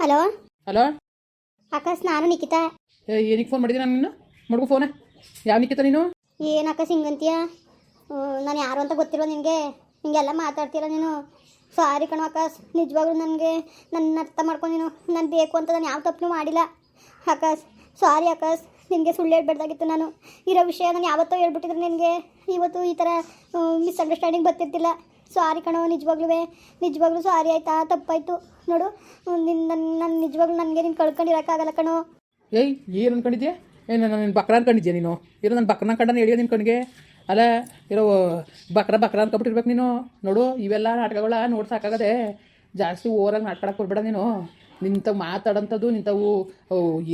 Hello? Hello? Akash ನಾನು ನಿಖಿತಾ ಏನಕ್ಕೆ phone ಮಾಡಿದ್ದೀನಿ ನಾನು ನಿನ್ನ? ಮಡ್ಗು ಫೋನ ಯಾವ ನಿಖಿತ ನೀನು? ಏನು ಆಕಾಶ್ ಹಿಂಗಂತೀಯ? ನಾನು ಯಾರು ಅಂತ ಗೊತ್ತಿರೋ ನಿನಗೆ? ಹಿಂಗೆಲ್ಲ ಮಾತಾಡ್ತೀರ ನೀನು? ಸಾರಿ ಕಣೋ ಆಕಾಶ್ ನಿಜವಾಗ್ಲೂ ನನಗೆ ನನ್ನ ಅರ್ಥ ಮಾಡ್ಕೊಂಡು ನೀನು. ನಾನು ಬೇಕು ಅಂತ ನಾನು ಯಾವ ತಪ್ಪು ಮಾಡಿಲ್ಲ. ಆಕಾಶ್ ಸಾರಿ ಆಕಾಶ್ ನಿನಗೆ ಸುಳ್ಳು ಹೇಳ್ಬಾರ್ದಾಗಿತ್ತು ನಾನು. ಇರೋ ವಿಷಯ ನಾನು ಯಾವತ್ತೋ ಹೇಳ್ಬಿಟ್ಟಿದ್ರೆ ನಿನಗೆ. ಇವತ್ತು ಈ ಥರ ಮಿಸ್ಅಂಡರ್ಸ್ಟ್ಯಾಂಡಿಂಗ್ ಬರ್ತಿರ್ತಿಲ್ಲ. ಸಾರಿ ಕಣೋ ನಿಜವಾಗ್ಲೂ ನಿಜವಾಗ್ಲೂ ಸಾರಿ ಆಯ್ತಾ? ತಪ್ಪಾಯಿತು. ನೋಡು ನಿನ್ನ ನನ್ನ ನನ್ನ ನಿಜವಾಗ್ಲೂ ನನಗೆ ನೀನು ಕಳ್ಕೊಂಡಿರೋಕ್ಕಾಗಲ್ಲ ಕಣೋ. ಏಯ್ ಏನು ಅನ್ಕೊಂಡಿದ್ಯಾ? ಏನು ನಾನು ನಿನ್ನ ಬಕ್ರ ಅನ್ಕೊಂಡಿದ್ಯಾ ನೀನು? ಇರೋ ನನ್ನ ಬಕ್ರ ಕಂಡನ ಹೇಳಿಯೋ ನಿನ್ನ ಕಣ್ಗೆ? ಅಲ್ಲ ಇರೋ ಬಕ್ರ ಬಕ್ರ ಅನ್ಕೊಬಿಟ್ಟಿರ್ಬೇಕು ನೀನು. ನೋಡು ಇವೆಲ್ಲ ನಾಟಕಗಳ ನೋಡಿ ಸಾಕಾಗದೆ ಜಾಸ್ತಿ ಓರಾಗಿ ನಾಟ್ಕೊಳಕ್ಕೆ ಕೊಡ್ಬೇಡ ನೀನು. ನಿಂತ ಮಾತಾಡೋಂಥದ್ದು ನಿಂತವು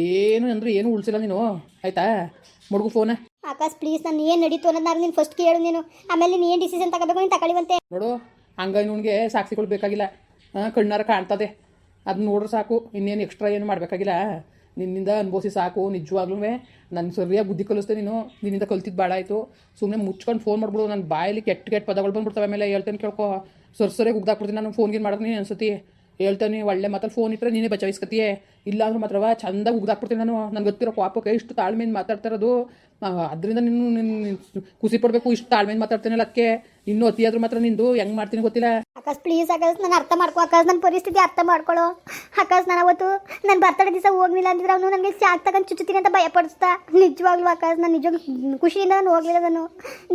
ಏನು ಅಂದ್ರೆ ಏನು ಉಳಿಸಿಲ್ಲ ನೀನು. ಆಯ್ತಾ? ಮುಡುಗು ಫೋನ ಆಕಾಶ್ ಪ್ಲೀಸ್ ನಾನು ಏನು ನಡೀತು ಅನ್ನೋದು ನಾನು ಫಸ್ಟ್ ಕೇಳು ನೀನು. ಆಮೇಲೆ ನೀನು ಏನು ಡಿಸಿಷನ್ ತಗೋಬೇಕು ನೀನು ತಗೊಳ್ಳಿವಂತೆ ನೋಡು ಹಂಗ ನಿನಗೆ ಸಾಕ್ಷಿಗಳು ಬೇಕಾಗಿಲ್ಲ ಕಣ್ಣಾರ ಕಾಣ್ತದೆ. ಅದು ನೋಡ್ರೆ ಸಾಕು. ಇನ್ನೇನು ಎಕ್ಸ್ಟ್ರಾ ಏನು ಮಾಡಬೇಕಾಗಿಲ್ಲ. ನಿನ್ನಿಂದ ಅನುಭವಿಸಿ ಸಾಕು ನಿಜವಾಗ್ಲೂ ನನ್ನ ಸರಿಯಾಗಿ ಬುದ್ಧಿ ಕಲಿಸ್ತೆ ನೀನು. ನಿನ್ನಿಂದ ಕಲ್ತಿದ್ದು ಭಾಳ ಆಯಿತು. ಸುಮ್ಮನೆ ಮುಚ್ಕೊಂಡು ಫೋನ್ ಮಾಡ್ಬಿಡು. ನನ್ನ ಬಾಯಲ್ಲಿ ಕೆಟ್ಟ ಕೆಟ್ಟ ಪದಗಳು ಬಂದ್ಬಿಡ್ತವೆ ಆಮೇಲೆ ಹೇಳ್ತೇನೆ ಕೇಳ್ಕೊ. ಸರ್ ಸರಿಯಾಗಿ ಉಗ್ದಾಕ್ಬಿಡ್ತೀನಿ. ನಾನು ಫೋನ್ಗೆ ಮಾಡಿದ್ರೆ ನೀನು ಅನ್ಸತಿ? ಹೇಳ್ತಾನೆ ಒಳ್ಳೆ ಮಾತ್ರ ಫೋನ್ ಇಟ್ಟರೆ ನೀನೇ ಬಚಾಯಿಸ್ಕತಿಯೇ? ಇಲ್ಲ ಅಂದ್ರೆ ಮಾತ್ರವ ಚಂದ ಉಗ್ದಾಕ್ಬಿಡ್ತೀನಿ ನಾನು. ನನಗೆ ಗೊತ್ತಿರೋ ಪಾಪಕ್ಕೆ ಇಷ್ಟು ತಾಳ್ಮೆಯಿಂದ ಮಾತಾಡ್ತಿರೋದು ಅದರಿಂದ ನೀನು ನಿನ್ನ ಖುಷಿ ಪಡಬೇಕು, ಇಷ್ಟು ತಾಳ್ಮೆಯಿಂದ ಮಾತಾಡ್ತೀನಲ್ಲ ಅದಕ್ಕೆ ಇನ್ನೂ ಅತಿಯಾದ್ರೂ ಮಾತ್ರ ನಿಂದು ಹೆಂಗ್ ಮಾಡ್ತೀನಿ ಗೊತ್ತಿಲ್ಲ. ಅಕಸ್ ಪ್ಲೀಸ್ ಅಕಸ್, ನಾನು ಅರ್ಥ ಮಾಡ್ಕೊ ಅಕಸ್ ನನ್ನ ಪರಿಸ್ಥಿತಿ ಅರ್ಥ ಮಾಡ್ಕೊಳ್ಳೋ ಅಕಸ್, ನಾನು ಅವತ್ತು ನನ್ನ ಬರ್ತಡೆ ದಿವಸ ಹೋಗ್ಲಿಲ್ಲ ಅಂದಿದ್ರೆ ಅವನು ನನಗೆ ಸ್ಯಾಕ್ ತಗೊಂಡು ಚುಚ್ಚುತ್ತೀನಿ ಅಂತ ಭಯಪಡಿಸ್ತಾ. ನಿಜವಾಗ್ಲೂ ಅಕಸ್, ನಾನು ನಿಜ ಖುಷಿಯಿಂದ ನಾನು ಹೋಗ್ಲಿಲ್ಲ ನಾನು.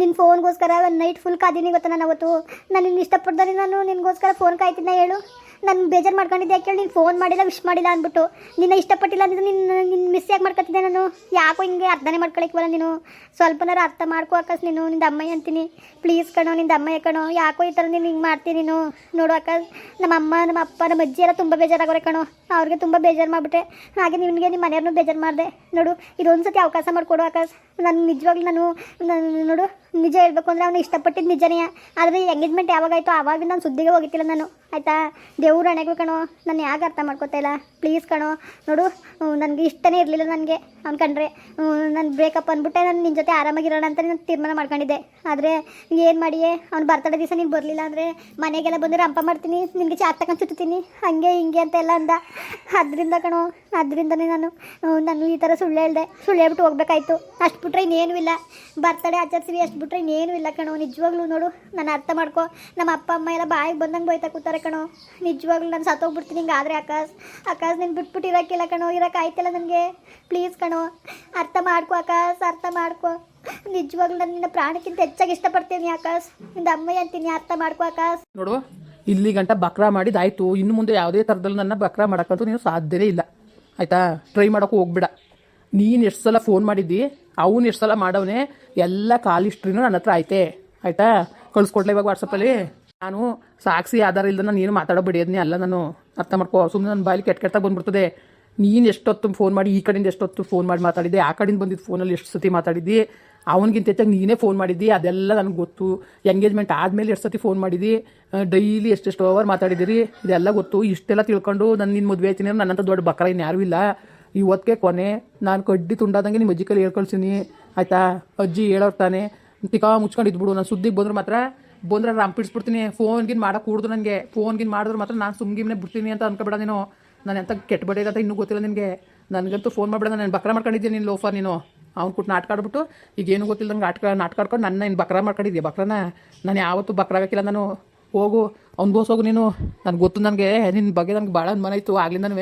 ನಿನ್ನ ಫೋನ್ಗೋಸ್ಕರ ನೈಟ್ ಫುಲ್ ಕಾದೀನಿ ಗೊತ್ತಾ ನಾನು ಅವತ್ತು? ನಾನು ನಿನ್ನ ಇಷ್ಟಪಡ್ದಾನೆ ನಾನು, ನಿನಗೋಸ್ಕರ ಫೋನ್ ಕಾಯ್ತಿದ್ದ ಹೇಳು. ನಾನು ಬೇಜಾರು ಮಾಡ್ಕೊಂಡಿದ್ದೆ. ಯಾಕೆ ನೀನು ಫೋನ್ ಮಾಡಿಲ್ಲ ವಿಶ್ ಮಾಡಿಲ್ಲ ಅಂದ್ಬಿಟ್ಟು. ನಿನ್ನ ಇಷ್ಟಪಟ್ಟಿಲ್ಲ ಅಂದಿದ್ರೆ ನಿನ್ನ ನಿನ್ನ ಮಿಸ್ ಯಾಕೆ ಮಾಡ್ಕೊತಿದ್ದೆ ನಾನು? ಯಾಕೋ ಹಿಂಗೆ ಅರ್ಥನೇ ಮಾಡ್ಕೊಳಕ್ವಲ್ಲ ನೀನು? ಸ್ವಲ್ಪನಾರು ಅರ್ಥ ಮಾಡ್ಕೋ ಅಕ್ಕಸ್ ನೀನು. ನಿಂದ ಅಮ್ಮಯ್ಯ ಅಂತೀನಿ. ಪ್ಲೀಸ್ ಕಣೋ, ನಿಂದ ಅಮ್ಮಯ್ಯ ಕಣೋ. ಯಾಕೋ ಈ ಥರ ನೀನು ಹಿಂಗೆ ಮಾಡ್ತೀನಿ ನೀನು? ನೋಡು ಅಕ್ಕ ನಮ್ಮ ಅಮ್ಮ ನಮ್ಮ ಅಪ್ಪ ನಮ್ಮ ಅಜ್ಜಿ ಎಲ್ಲ ತುಂಬ ಬೇಜಾರಾಗೋರೆ ಕಣೋ. ಅವ್ರಿಗೆ ತುಂಬ ಬೇಜಾರು ಮಾಡಿಬಿಟ್ಟೆ. ಹಾಗೆ ನಿಮಗೆ ನಿಮ್ಮ ಮನೆಯವ್ರನ್ನೂ ಬೇಜಾರು ಮಾಡಿದೆ. ನೋಡು ಇದೊಂದು ಸತಿ ಅವಕಾಶ ಮಾಡಿಕೊಡು ಆಕಾಶ್ ನಾನು ನಿಜವಾಗ್ಲೂ ನಾನು ನಾನು ನೋಡು, ನಿಜ ಹೇಳ್ಬೇಕು ಅಂದರೆ ಅವನು ಇಷ್ಟಪಟ್ಟಿದ್ದು ನಿಜನೇ. ಆದರೆ ಎಂಗೇಜ್ಮೆಂಟ್ ಯಾವಾಗಾಯಿತು ಆವಾಗ ನಾನು ಸುದ್ದಿಗೆ ಹೋಗಿತ್ತಿಲ್ಲ ನಾನು. ಆಯಿತಾ? ದೇವ್ರ ಹಣೆಗೆ ಕಣೋ, ನಾನು ಯಾಕೆ ಅರ್ಥ ಮಾಡ್ಕೋತಾ ಇಲ್ಲ? ಪ್ಲೀಸ್ ಕಣೋ, ನೋಡು ನನಗೆ ಇಷ್ಟನೇ ಇರಲಿಲ್ಲ ನನಗೆ. ಅವ್ನು ಕಂಡ್ರೆ ನಾನು ಬ್ರೇಕಪ್ ಅಂದ್ಬಿಟ್ಟೆ ನಾನು ನಿನ್ನ ಜೊತೆ ಆರಾಮಾಗಿರೋಣ ಅಂತ ನಾನು ತೀರ್ಮಾನ ಮಾಡ್ಕೊಂಡಿದ್ದೆ. ಆದರೆ ಏನು ಮಾಡಿಯೇ, ಅವ್ನು ಬರ್ತಡೇ ದಿವಸ ನೀನು ಬರಲಿಲ್ಲ ಅಂದರೆ ಮನೆಗೆಲ್ಲ ಬಂದರೆ ಹಂಪ ಮಾಡ್ತೀನಿ, ನಿನಗೆ ಚಾಕ್ ತಗೊಂಡು ಚುತ್ತೀನಿ ಹಾಗೆ ಹಿಂಗೆ ಅಂತ ಎಲ್ಲ ಅಂದ. ಅದರಿಂದ ಕಣೋ ಅದರಿಂದನೇ ನಾನು ನಾನು ಈ ಥರ ಸುಳ್ಳು ಹೇಳ್ದೆ. ಸುಳ್ಳು ಹೇಳ್ಬಿಟ್ಟು ಹೋಗ್ಬೇಕಾಯ್ತು. ಅಷ್ಟು ಬಿಟ್ರೆ ಇನ್ನೇನು ಇಲ್ಲ. ಬರ್ತಡೇ ಆಚರಿಸ್ತೀವಿ, ಅಷ್ಟು ಬಿಟ್ರೆ ಇನ್ನೇನು ಇಲ್ಲ ಕಣೋ. ನಿಜವಾಗ್ಲೂ ನೋಡು, ನಾನು ಅರ್ಥ ಮಾಡ್ಕೊ. ನಮ್ಮ ಅಪ್ಪ, ಅಮ್ಮ ಎಲ್ಲ ಬಾಯಿಗೆ ಬಂದಂಗೆ ಬೈತಾ ಕೂತಾರೆ ಕಣೋ. ನಿಜವಾಗ್ಲೂ ನಾನು ಸತ್ತೋಗ್ಬಿಡ್ತೀನಿ ಹಿಂಗೆ ಆದರೆ ಆಕಾಶ್ ಆಕಾಶ್ ನೀನು ಬಿಟ್ಬಿಟ್ಟು ಇರೋಕ್ಕಿಲ್ಲ ಕಣೋ. ಇರೋಕ್ಕಾಯ್ತಿಲ್ಲ ನನಗೆ. ಪ್ಲೀಸ್ ಕಣೋ, ಅರ್ಥ ಮಾಡ್ಕೊ ಆಕಾಶ್ ಅರ್ಥ ಮಾಡ್ಕೊ. ನಿಜವಾಗ್ಲೂ ನಾನು ನಿನ್ನ ಪ್ರಾಣಕ್ಕಿಂತ ಹೆಚ್ಚಾಗಿ ಇಷ್ಟಪಡ್ತೀನಿ ಆಕಾಶ್ನಿಂದ ಅಮ್ಮ ಅಂತೀನಿ, ಅರ್ಥ ಮಾಡ್ಕೊ ಆಕಾಶ್ ನೋಡುವ ಇಲ್ಲಿ ಗಂಟ ಬಕ್ರ ಮಾಡಿದಾಯ್ತು. ಇನ್ನು ಮುಂದೆ ಯಾವುದೇ ಥರದಲ್ಲಿ ನನ್ನ ಬಕ್ರ ಮಾಡೋಕ್ಕಂತೂ ನೀನು ಸಾಧ್ಯನೇ ಇಲ್ಲ. ಆಯಿತಾ? ಟ್ರೈ ಮಾಡೋಕ್ಕೂ ಹೋಗ್ಬೇಡ. ನೀನು ಎಷ್ಟು ಸಲ ಫೋನ್ ಮಾಡಿದ್ದಿ, ಅವನು ಎಷ್ಟು ಸಲ ಮಾಡವನೇ, ಎಲ್ಲ ಕಾಲ್ ಹಿಸ್ಟ್ರಿನೂ ನನ್ನ ಹತ್ರ ಆಯ್ತೆ. ಆಯಿತಾ? ಕಳಿಸ್ಕೊಡ್ಲ ಇವಾಗ ವಾಟ್ಸಪ್ಪಲ್ಲಿ ನಾನು ಸಾಕ್ಷಿ ಆಧಾರ ಇಲ್ಲದ ನೀನು ಮಾತಾಡೋ ಬಿಡಿಯೋದ್ನೇ ಅಲ್ಲ ನಾನು. ಅರ್ಥ ಮಾಡ್ಕೋ. ಸುಮ್ಮನೆ ನನ್ನ ಬಾಯಲ್ಲಿ ಕೆಟ್ಟ ಕೆಟ್ಟ ಬಂದ್ಬಿಡ್ತದೆ. ನೀನು ಎಷ್ಟೊತ್ತು ಫೋನ್ ಮಾಡಿ, ಈ ಕಡೆಯಿಂದ ಎಷ್ಟೊತ್ತು ಫೋನ್ ಮಾಡಿ ಮಾತಾಡಿದ್ದೆ, ಆ ಕಡೆಯಿಂದ ಬಂದಿದ್ದು ಫೋನಲ್ಲಿ ಎಷ್ಟು ಸತಿ ಮಾತಾಡಿದ್ದಿ ಅವನಿಗಿಂತ ಹೆಚ್ಚಾಗಿ ನೀನೇ ಫೋನ್ ಮಾಡಿದ್ದಿ? ಅದೆಲ್ಲ ನನಗೆ ಗೊತ್ತು. ಎಂಗೇಜ್ಮೆಂಟ್ ಆದಮೇಲೆ ಎಷ್ಟು ಸತಿ ಫೋನ್ ಮಾಡಿದ್ದಿ? ಡೈಲಿ ಎಷ್ಟೆಷ್ಟು ಅವರ್ ಮಾತಾಡಿದಿರಿ ಇದೆಲ್ಲ ಗೊತ್ತು. ಇಷ್ಟೆಲ್ಲ ತಿಳ್ಕೊಂಡು ನಾನು ನಿನ್ನ ಮದುವೆ ಆಯ್ತೀನಿ ನನ್ನಂತ ದೊಡ್ಡ ಬಕ್ರ ಇನ್ನು ಯಾರೂ ಇಲ್ಲ. ಇವತ್ತಿಗೆ ಕೊನೆ. ನಾನು ಕಡ್ಡಿ ತುಂಡಾದಂಗೆ ನಿಮ್ಮ ಅಜ್ಜಿ ಕೈಲಿ ಹೇಳ್ಕೊಳ್ತೀನಿ. ಆಯಿತಾ? ಅಜ್ಜಿ ಹೇಳೋರು ತಾನೆ. ತಿಕಾ ಮುಚ್ಕೊಂಡು ಇದ್ಬಿಡು ನಾನು ಸುದ್ದಿಗೆ ಬಂದ್ರೆ ಮಾತ್ರ ಬಂದ್ರೆ ರಂಪಿಡ್ಸ್ಬಿಡ್ತೀನಿ ಫೋನ್ಗಿನ್ ಮಾಡಕ್ಕೆ ಕೂಡ್ದು ನನಗೆ. ಫೋನ್ಗಿನ ಮಾಡಿದ್ರೆ ಮಾತ್ರ ನಾನು ಸುಮ್ಗಿಮ್ನೆ ಬಿಡ್ತೀನಿ ಅಂತ ಅನ್ಕೊಬೇಡ ನೀನು. ನಾನು ಎಂತ ಕೆಟ್ಟ ಅಂತ ಇನ್ನೂ ಗೊತ್ತಿಲ್ಲ ನಿನಗೆ. ನನಗಂತೂ ಫೋನ್ ಮಾಡಬೇಡ. ನಾನು ಬಕ್ರ ಮಾಡ್ಕೊಂಡಿದ್ದೀನಿ ನೀನು ಲೋಫರ್ ನೀನು. ಅವ್ನು ಕೊಟ್ಟು ನಾಟಕ ಆಡ್ಬಿಟ್ಟು, ಈಗೇನು ಗೊತ್ತಿಲ್ಲ ನಾಟಕ ನಾಟಕ ಆಡ್ಕೊಂಡು ನನ್ನ ಇನ್ನು ಬಕ್ರ ಮಾಡ್ಕೊಂಡಿದ್ದೆ ಬಕ್ರನ ನಾನು ಯಾವತ್ತೂ ಬಕ್ರ ಆಗಕ್ಕಿಲ್ಲ. ನಾನು ಹೋಗು, ಅವ್ನು ಬೋಸ್ ಹೋಗು ನೀನು. ನನಗೆ ಗೊತ್ತು, ನನಗೆ ನಿನ್ನ ಬಗ್ಗೆ ನನಗೆ ಭಾಳ ಅನುಮಾನ ಇತ್ತು ಆಗ್ಲಿಂದನೂ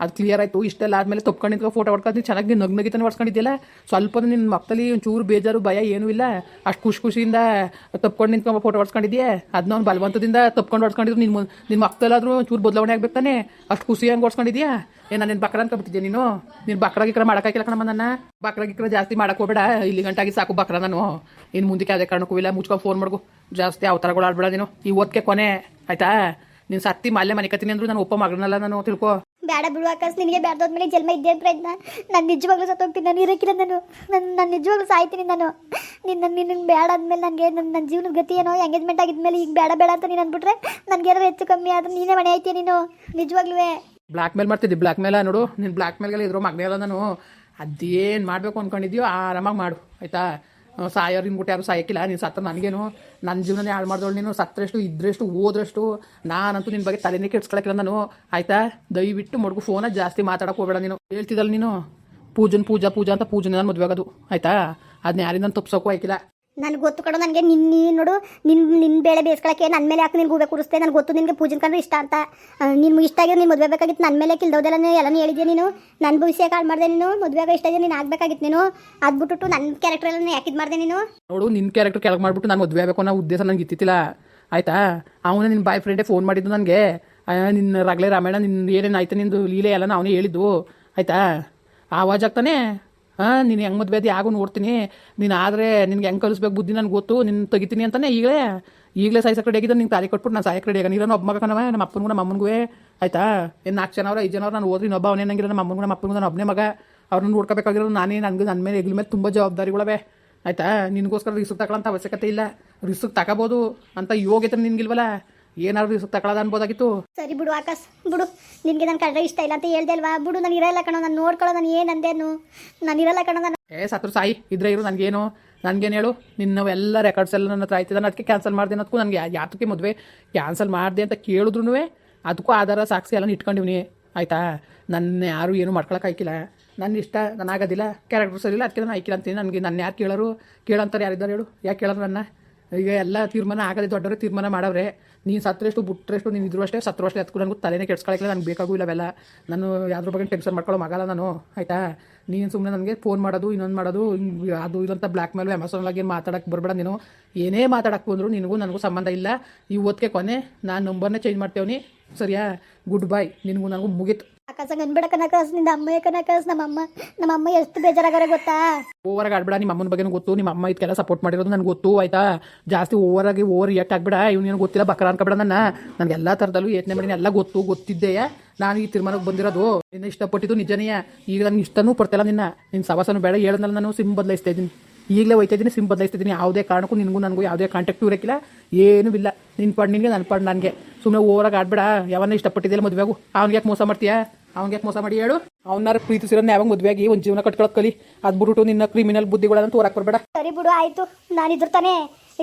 ಅದು ಕ್ಲಿಯರ್ ಆಯಿತು, ಇಷ್ಟೆಲ್ಲ ಆದಮೇಲೆ ತೊಪ್ಕೊಂಡು ನಿಂತ್ಕೊ ಫೋಟೋ ಹೊಡ್ಕೊಂಡು ಚೆನ್ನಾಗಿ ನಗ್ ನಗಿತಾನೆ ಹೊಡ್ಸ್ಕೊಂಡಿದ್ದಿಲ್ಲ ಸ್ವಲ್ಪ ನಿನ್ನ ಮಕ್ಕಳಲ್ಲಿ ಒಂಚೂರು ಬೇಜಾರು, ಭಯ ಏನೂ ಇಲ್ಲ? ಅಷ್ಟು ಖುಷಿ ಖುಷಿಯಿಂದ ತಪ್ಕೊಂಡು ನಿಂತ್ಕೊಂಡು ಫೋಟೋ ಹೊಡ್ಸ್ಕೊಂಡಿದ್ಯೆ? ಅದನ್ನ ಅವ್ನು ಬಲವಂತದಿಂದ ತಪ್ಕೊಂಡು ಹೊಡ್ಸ್ಕೊಂಡಿದ್ರು ನಿನ್ನ ನಿನ್ನ ಮಕ್ಕಳಲ್ಲಾದ್ರೂ ಒಂಚೂರು ಬದಲಾವಣೆ ಆಗ್ಬೇಕಾನೆ ತಾನೆ? ಖುಷಿ ಹಂಗೆ ಹೊಡ್ಸ್ಕೊಂಡಿದ್ಯಾ? ಏ, ನಾನು ನಿನ್ನ ಬಕ್ರ ಅನ್ಕೊಬಿಟ್ಟಿದ್ದೆ ನೀನು? ನೀನು ಬಕ್ರ ಗಿಕ್ರ ಮಾಡೋಕ್ಕಾಗಿಲ್ಲ ಕಣಮ್ಮ ನನ್ನ. ಬಕ್ರ ಗಿಕ್ರ ಜಾಸ್ತಿ ಮಾಡಕ್ಕೆ ಹೋಗ್ಬೇಡ. ಇಲ್ಲಿ ಗಂಟಾಗಿ ಸಾಕು ಬಕ್ರ ನಾನು. ಇನ್ನು ಮುಂದಕ್ಕೆ ಯಾವುದೇ ಕಾರಣಕ್ಕೂ ಇಲ್ಲ. ಮುಚ್ಕೊಂಡು ಫೋನ್ ಮಾಡ್ಕೊ. ಜಾಸ್ತಿ ಅವತಾರಗಳು ಆಡ್ಬೇಡ ನೀನು. ಈ ಓದ್ಕೆ ಕೊನೆ. ಆಯ್ತಾ? ನೀನು ಸತ್ತಿ ಮಾಲ್ಯ ಮನೆ ಅಂದ್ರೆ ಅಂದ್ರು ನಾನು ಒಪ್ಪ ಮಗನಲ್ಲ ನಾನು ತಿಳ್ಕೊ. ಬೇಡ ಬಿಡು ಆಕಾಶ್ ನಿನಗೆ ಬೇಡದೋದ್ಮೇಲೆ ಜನ್ಮ ಇದ್ದೇ ಪ್ರಯತ್ನ ನಾನು. ನಿಜವಾಗ್ಲೂ ಸತ್ತೋಗ್ತೀನಿ ನಾನು ಇರಕಿಲ್ಲ ನಾನು. ನನ್ನ ನಾನು ನಿಜವಾಗ್ಲೂ ಸಾಯ್ತೀನಿ ನಾನು. ನಿನ್ನ ನಿನ್ನ ಬೇಡ ಆದ್ಮೇಲೆ ನನಗೆ ನನ್ನ ನನ್ನ ಜೀವನದ ಗತಿ ಏನೋ ಎಂಗೇಜ್ಮೆಂಟ್ ಆಗಿದ್ಮೇಲೆ ಈಗ ಬೇಡ ಬೇಡ ಅಂತ ನೀನು ಅಂದ್ಬಿಟ್ರೆ ನನಗೆ ಏನಾದ್ರು ಹೆಚ್ಚು ಕಮ್ಮಿ ಆದ್ರೆ ನೀನೇ ಮನೆ ಐತಿ ನೀನು? ನಿಜವಾಗ್ಲೂ ಬ್ಲಾಕ್ ಮೇಲ್ ಮಾಡ್ತಿದ್ದಿ ಬ್ಲಾಕ್ ಮೇಲ ನೋಡು? ನೀನು ಬ್ಲಾಕ್ ಮೇಲ್ಗೆಲ್ಲ ಇದ್ರೋ ಮಗನೇ ಅಲ್ಲ ನಾನು. ಅದೇನು ಮಾಡಬೇಕು ಅಂದ್ಕೊಂಡಿದ್ಯೋ ಆರಾಮಾಗಿ ಮಾಡು ಆಯಿತಾ? ಸಾಯೋರು ನಿನ್ಬಿಟ್ಟು ಯಾರು ಸಾಯಕ್ಕಿಲ್ಲ. ನೀನು ಸತ್ತ ನನಗೇನು. ನನ್ನ ಜೀವನನೇ ಹಾಳು ಮಾಡಿದವಳು ನೀನು. ಸತ್ತರೆಷ್ಟು, ಇದ್ರಷ್ಟು ಓದ್ರಷ್ಟು ನಾನಂತೂ ನಿನ್ನ ಬಗ್ಗೆ ತಲೆನೇ ಕೆಡ್ಸ್ಕೊಳಕ್ಕಿಲ್ಲ ನಾನು. ಆಯ್ತಾ? ದಯವಿಟ್ಟು ಮಡ್ಗು ಫೋನ ಜಾಸ್ತಿ ಮಾತಾಡಕ್ಕೆ ಹೋಗಬೇಡ ನೀನು. ಹೇಳ್ತಿದ್ದಲ್ಲ ನೀನು. ಪೂಜನ್ ಪೂಜಾ ಪೂಜಾ ಅಂತ ಪೂಜನೆ ಮದುವೆ ಆಗೋದು. ಆಯ್ತಾ? ಅದನ್ನ ಯಾರಿಂದ ತಪ್ಸೋಕ್ಕೂ ಆಯ್ಕಿಲ್ಲ. ನನಗೆ ಗೊತ್ತು ಕಣೋ, ನನಗೆ ನಿನ್ನ ನೀನು ನೋಡು ನಿನ್ನ ನಿನ್ನ ಬೇಳೆ ಬೇಯಿಸ್ಕೊಳಕ್ಕೆ ನನ್ನ ಮೇಲೆ ಯಾಕೆ ನಿನ್ಗೆ ಹೂವೆ ಕೂರಿಸ್ತೆ ನನಗೆ ಗೊತ್ತು ನಿನಗೆ ಪೂಜನ್ ಕಂಡ್ರೆ ಇಷ್ಟ ಅಂತ. ನಿನ್ಗೆ ಇಷ್ಟ ಆಗಿರೋ ನೀನು ಮದುವೆ ಬೇಕಾಗಿತ್ತು. ನನ್ನ ಮೇಲೆ ಕಿಲ್ದೋದೆಲ್ಲ ಎಲ್ಲನೂ ಹೇಳಿದೆ ನೀನು? ನನ್ನ ಭವಿಷ್ಯ ಕಾಳು ಮಾಡಿದೆ ನೀನು? ಮದುವೆಗೆ ಇಷ್ಟ ಇದೆಯಾ ನೀನು ಆಗಬೇಕಾಗಿತ್ತು ನೀನು? ಅದು ಬಿಟ್ಟುಟ್ಟು ನನ್ನ ಕ್ಯಾರೆಕ್ಟರ್ ಎಲ್ಲ ಯಾಕಿದ್ ಮಾಡಿದೆ ನೀನು? ನೋಡು ನಿನ್ನ ಕ್ಯಾರೆಕ್ಟರ್ ಕೆಳಗೆ ಮಾಡಿಬಿಟ್ಟು ನಾನು ಮದುವೆ ಆಗಬೇಕು ಅನ್ನೋ ಉದ್ದೇಶ ನನಗೆ ಇತ್ತಿಲ್ಲ ಆಯ್ತಾ? ಅವನು ನಿನ್ನ ಬಾಯ್ ಫ್ರೆಂಡೇ ಫೋನ್ ಮಾಡಿದ್ದು ನನಗೆ. ನಿನ್ನ ರಗಳೆ ರಾಮಾಯಣ ನಿನ್ನ ಏನೇನು ಆಯ್ತು ನಿಂದು ಲೀಲೆ ಎಲ್ಲ ಅವನೇ ಹೇಳಿದ್ದು. ಆಯ್ತಾ? ಆವಾಜ್ ಆಗ್ತಾನೆ? ಹಾಂ, ನೀನು ಹೆಂಗೆ ಮದುವೆ ಯಾಗೂ ನೋಡ್ತೀನಿ. ನೀನು ಆದರೆ ನಿನ್ಗೆ ಹೆಂಗೆ ಕಲಿಸ್ಬೇಕು? ಬುದ್ಧಿ ನನಗೆ ಗೊತ್ತು. ನಿನ್ನ ತೆಗಿತೀನಿ ಅಂತಲೇ ಈಗಲೇ. ಈಗಲೇ ಸಾಯ್ಸಕ್ಕೆ ರೆಡಿ ಆಗಿದ್ದ ನಿಂಗೆ ತಾಲಿ ಕೊಟ್ಬಿಟ್ಟು ನಾನು ಸಾಯಕ್ಕೆ ರೆಡಿ ಆಗ ನೀನು ಒಬ್ಬ ಮಗ ನಮ್ಮ ಅಪ್ಪನಿಗೂ ನಮ್ಮ ಅಮ್ಮನಿಗೂ ಆಯ್ತಾ? ಏನು ನಾಲ್ಕು ಜನ ಅವರ, ಐದು ಜನ ಅವ್ರು, ನಾನು ಓದ್ರಿ ಇನ್ನೊಬ್ಬ ಅವನೇ ನಮ್ಮ ಅಮ್ಮನಿಗೂ ನಮ್ಮ ಅಪ್ಪನಿಗೂ ನಾನು ಒಬ್ಬನೇ ಮಗ. ಅವ್ರನ್ನ ನೋಡ್ಕೋಬೇಕಾಗಿರೋದು ನಾನೇ. ನನಗೆ ನನ್ನ ಮೇಲೆ ಎಗ್ಲ ಮೇಲೆ ತುಂಬ ಜವಾಬ್ದಾರಿಗಳವೆ. ಆಯ್ತಾ? ನಿನಗೋಸ್ಕರ ರಿಸ್ಕ್ ತಗೊಳ್ಳೋಂಥ ಅವಶ್ಯಕತೆ ಇಲ್ಲ. ರಿಸ್ಕ್ ತಗೋಬೋದು ಅಂತ ಯೋಗ್ಯತೆ ನಿನ್ಗಿಲ್ವಲ್ಲ? ಏನಾದ್ರು ದಿವಸ ತಗೊಳ್ಳೋದು ಅನ್ಬೋದಾಗಿತ್ತು? ಸರಿ ಬಿಡು ಆಕಾಶ್ ಬಿಡು. ನಿನಗೆ ನನ್ನ ಕಡ್ರೆ ಇಷ್ಟ ಇಲ್ಲ ಅಂತ ಹೇಳ್ದೆ ಅಲ್ವಾ? ಬಿಡು ನಾನು ಇರಲ್ಲ ಕಣೋ ನಾನು ನೋಡ್ಕೊಳ್ಳೋ ನಾನು ಏನು ಅಂದೇನು ನಾನು ಇರಲ್ಲ ಕಣೋ ನಾನು ಏ ಸತ್ರು ಸಾಯಿ ಇದ್ರೆ ಇರು ನನಗೇನು ನನಗೇನು ಹೇಳು? ನಿನ್ನ ಎಲ್ಲ ರೆಕಾರ್ಡ್ಸ್ ಎಲ್ಲ ನನ್ನ ಹತ್ರ ಆಯ್ತು ನಾನು ಅದಕ್ಕೆ ಕ್ಯಾನ್ಸಲ್ ಮಾಡಿದೆ ಅನ್ನೋದಕ್ಕೂ ನನಗೆ ಯಾತಕ್ಕೆ ಮದುವೆ? ಕ್ಯಾನ್ಸಲ್ ಮಾಡಿದೆ ಅಂತ ಕೇಳಿದ್ರು ಅದಕ್ಕೂ ಆಧಾರ ಸಾಕ್ಷಿ ಎಲ್ಲ ಇಟ್ಕೊಂಡಿವ್ನಿ. ಆಯ್ತಾ? ನನ್ನ ಯಾರು ಏನು ಮಾಡ್ಕೊಳಕ್ಕಾಯ್ಕಿಲ್ಲ ನನ್ನ ಇಷ್ಟ ನಾನು ಆಗೋದಿಲ್ಲ ಕ್ಯಾರೆಕ್ಟರ್ ಸರಿ ಇಲ್ಲ ಅದಕ್ಕೆ ನಾನು ಆಯ್ಕಿಲ್ಲ ಅಂತೀನಿ. ನನಗೆ ನನ್ನ ಯಾರು ಕೇಳೋರು? ಕೇಳಂತಾರೆ ಯಾರಿದ್ದಾರೆ ಹೇಳು? ಯಾಕೆ ಕೇಳೋರು ನನ್ನ? ಈಗ ಎಲ್ಲ ತೀರ್ಮಾನ ಆಗದೆ ದೊಡ್ಡವರು ತೀರ್ಮಾನ ಮಾಡವ್ರೆ. ನೀನು ಸತ್ತರೆಷ್ಟು ಬಿಟ್ಟರೆಷ್ಟು ನೀನು ಇದ್ರು ಅಷ್ಟೇ, ಸತ್ರು ಅಷ್ಟೇ ಅದಕ್ಕೂ ನನಗೂ ತಲೆನೇ ಕೆಡ್ಸ್ಕೊಳಕ್ಕಿಲ್ಲ ನನಗೆ ಬೇಕಾಗೂ ಇಲ್ಲ ಅವೆಲ್ಲ ನಾನು ಯಾವ್ದ್ರ ಬಗ್ಗೆ ಟೆನ್ಷನ್ ಮಾಡ್ಕೊಳ್ಳೋ ಮಗಲ್ಲ ನಾನು, ಆಯಿತಾ? ನೀನು ಸುಮ್ಮನೆ ನನಗೆ ಫೋನ್ ಮಾಡೋದು, ಇನ್ನೊಂದು ಮಾಡೋದು ಅದು ಇದಂತ ಬ್ಲ್ಯಾಕ್ ಮೇಲು ಅಮೆಝಾನ್ಲಾಗಿ ಏನು ಮಾತಾಡಕ್ಕೆ ಬರಬೇಡ ನೀನು. ಏನೇ ಮಾತಾಡಕ್ಕೆ ಬಂದರೂ ನಿನಗೂ ನನಗೂ ಸಂಬಂಧ ಇಲ್ಲ. ಇವತ್ತಿಗೆ ಕೊನೆ ನಾನು ನಂಬರ್ನೇ ಚೇಂಜ್ ಮಾಡ್ತೇವನಿ. ಸರಿಯಾ? ಗುಡ್ ಬೈ ನಿನಗೂ ನನಗೂ ಮುಗೀತು. ಆಕಾಶ ಅನ್ಬೇಡ ಕನಕಾಸ್, ನಿಂದ ಅಮ್ಮ ಕನಕಾಸ್ ನಮ್ಮ ಅಮ್ಮ ನಮ್ಮ ಅಮ್ಮ ಎಷ್ಟು ಬೇಜಾರಾಗಾರ ಗೊತ್ತಾ? ಓವರಾಗಿ ಆಡ್ಬೇಡ, ನಿಮ್ಮ ಅಮ್ಮನ ಬಗ್ಗೆನೂ ಗೊತ್ತು, ನಿಮ್ಮ ಅಮ್ಮ ಇದಕ್ಕೆಲ್ಲ ಸಪೋರ್ಟ್ ಮಾಡಿರೋದು ನನಗೆ ಗೊತ್ತು, ಆಯ್ತಾ? ಜಾಸ್ತಿ ಓವರಾಗಿ ಓವರ್ ರಿಯಾಕ್ಟ್ ಆಗ್ಬೇಡ ಏನು ಗೊತ್ತಿಲ್ಲ, ಬಕರ ಅನ್ಕೊಬೇಡ ನನ್ನ. ನನಗೆ ಎಲ್ಲ ಥರದಲ್ಲೂ ಯೋಚನೆ ಮಾಡಿ, ಎಲ್ಲ ಗೊತ್ತು ಗೊತ್ತಿದ್ದೆ ನಾನು ಈ ತೀರ್ಮಾನಕ್ಕೆ ಬಂದಿರೋದು. ನಿನ್ನ ಇಷ್ಟಪಟ್ಟಿದ್ದು ನಿಜನೇ. ಈಗ ನನಗೆ ಇಷ್ಟನೂ ಪಡ್ತಿಲ್ಲ ನಿನ್ನ. ನಿನ್ನ ಸವಾಸನು ಬೇಡ, ಹೇಳದ್ನಲ್ಲ ನಾನು ಸಿಮ್ ಬದಲಾಯಿಸ್ತಾ ಇದ್ದೀನಿ. ಈಗಲೇ ಹೋಯ್ತಾ ಇದ್ದೀನಿ ಸಿಮ್ ಬದಲಾಯಿಸ್ತಾ ಇದ್ದೀನಿ. ಯಾವುದೇ ಕಾರಣಕ್ಕೂ ನಿನಗೂ ನನಗೂ ಯಾವುದೇ ಕಾಂಟ್ಯಾಕ್ಟ್ ಇರೋಕ್ಕಿಲ್ಲ ಏನೂ ಇಲ್ಲ. ನಿನ್ನ ಪಡ್, ನಿನಗೆ ನನ್ನ ಪಡ್, ನನಗೆ. ಸುಮ್ಮನೆ ಓರಾಗ ಆಡ್ಬೇಡ. ಯಾವನ್ನ ಇಷ್ಟಪಟ್ಟಿದ್ದೆಲ್ಲ ಮದುವೆಗೂ? ಅವ್ನಿಗೆ ಯಾಕೆ ಮೋಸ ಮಾಡ್ತೀಯಾ? ಅವ್ನಿಗೆ ಯಾಕೆ ಮೋಸ ಮಾಡಿ ಹೇಳು? ಅವನಾರ ಪ್ರೀತಿಸಿರೋನ್ನ ಯಾವಾಗ ಮದುವೆಯಾಗಿ ಒಂದು ಜೀವನ ಕಟ್ಕೊಳಕ್ ಕಲಿ. ಅದು ಬಿಟ್ಟು ನಿನ್ನ ಕ್ರಿಮಿನಲ್ ಬುದ್ಧಿಗಳನ್ನ ತೋರಕ್ಕೆ ಬರಬೇಡ. ಸರಿ ಬಿಡು, ಆಯ್ತು. ನಾನು ಇದ್ರ ತಾನೇ.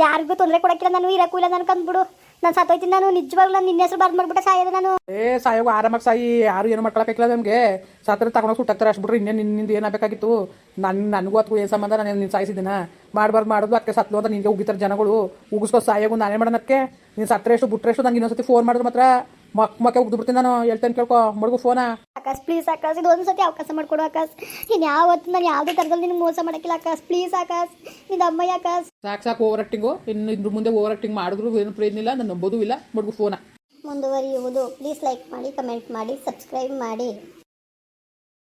ಯಾರಿಗೂ ತೊಂದರೆ ಕೊಡಕ್ಕಿಲ್ಲ, ನಾನು ಇರಕ್ಕೂ ಇಲ್ಲ, ನಾನು ಬಿಡು ನಾನು ಸತ್ತೋಯ್ತೀನಿ ನಾನು, ನಿಜವಾಗ್ಲೂ ನಾನು ನಿನ್ನ ಹೆಸರು ಬರ್ದು ಮಾಡ್ಬಿಟ್ಟೆ, ಸಾಯೋದು ನಾನು. ಏ, ಸಾಯೋಗ ಆರಾಮಾಗಿ ಸಾಯಿ, ಯಾರು ಏನು ಮಾಡ್ಕೊಳಕ್ಕಿಲ್ಲ ನಮಗೆ. ಸತ್ರ ತಗೊಂಡೋಗಿ ಸುಟ್ಟಾಕ್ತಾರೆ ಅಷ್ಟು ಬಿಟ್ರೆ ಇನ್ನೇನು ನಿನ್ನಿಂದ ಏನಾಗಬೇಕಾಗಿತ್ತು ನನ್, ನನಗೂ ಅದಕ್ಕೂ ಏನ್ ಸಂಬಂಧ, ನಾನು ನಿನ್ನ ಸಾಯಿಸಿದ್ದೀನ? ಮಾಡ್ಬಾರ್ದು ಮಾಡೋದು ಅದಕ್ಕೆ ಸತ್ಲು ಅಂತ ನಿನಗೆ ಉಗಿತಾರೆ ಜನಗಳು. ಉಗಿಸ್ಕೋ ಸಾಯೋಗು ನಾನೇ ಮಾಡೋಣಕ್ಕೆ ನೀನು ಸತ್ತರೆಷ್ಟು ಬಿಟ್ರೆಷ್ಟು ನಂಗೆ ಇನ್ನೊಂದ್ಸತಿ ಫೋನ್ ಮಾಡಿದ್ರೆ ಮಾತ್ರ. ಮಕ್ ಮಕ್ಕೆ ಬಿಡ್ತೀನಿ ನಾನು. ಹೇಳ್ತೇನೆ ಕೇಳ್ಕೊ ಮಡ್ಗು ಫೋನ. ಆಕಾಶ್ ಪ್ಲೀಸ್ ಆಕಾಶ್ ಇದು ಒಂದು ಸತಿ ಅವಕಾಶ ಮಾಡ್ಕೊಡು ಆಕಾಶ್. ನೀನು ಯಾವತ್ತು ನಾನು ಯಾವುದೇ ಥರದಲ್ಲಿ ನಿನ್ಗೆ ಮೋಸ ಮಾಡಕ್ಕಿಲ್ಲ ಆಕಾಶ್. ಪ್ಲೀಸ್ ಆಕಾಶ್ ನಿನ್ನ ಅಮ್ಮಯ್ಯ ಆಕಾಶ್. ಸಾಕು ಸಾಕು ಓವರ್ ಆಕ್ಟಿಂಗು ಇನ್ನು ಇದ್ರ ಮುಂದೆ ಓವರ್ ಮಾಡಿದ್ರೂ ಮಾಡಿದ್ರು ಏನು ಪ್ರಯೋಜನ ಇಲ್ಲ ನಾನು ನಂಬೋದೂ ಇಲ್ಲ. ಮಡ್ಗು ಫೋನ. ಮುಂದುವರಿಯುವುದು. ಪ್ಲೀಸ್ ಲೈಕ್ ಮಾಡಿ ಕಮೆಂಟ್ ಮಾಡಿ ಸಬ್ಸ್ಕ್ರೈಬ್ ಮಾಡಿ.